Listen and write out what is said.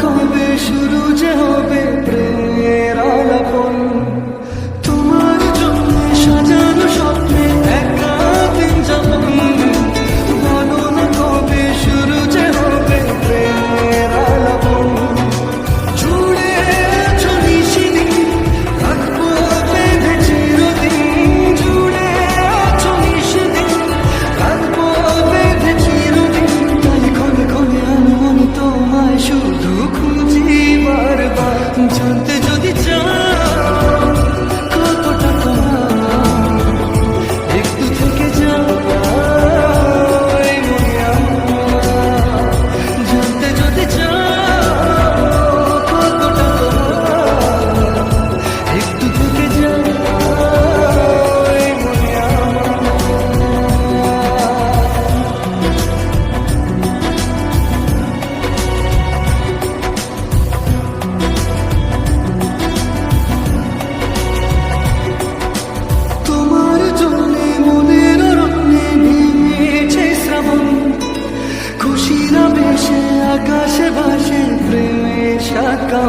কবে শুরু যে হবে প্রেম। tum chunte আকাশে ভাসে প্রেমে শাখা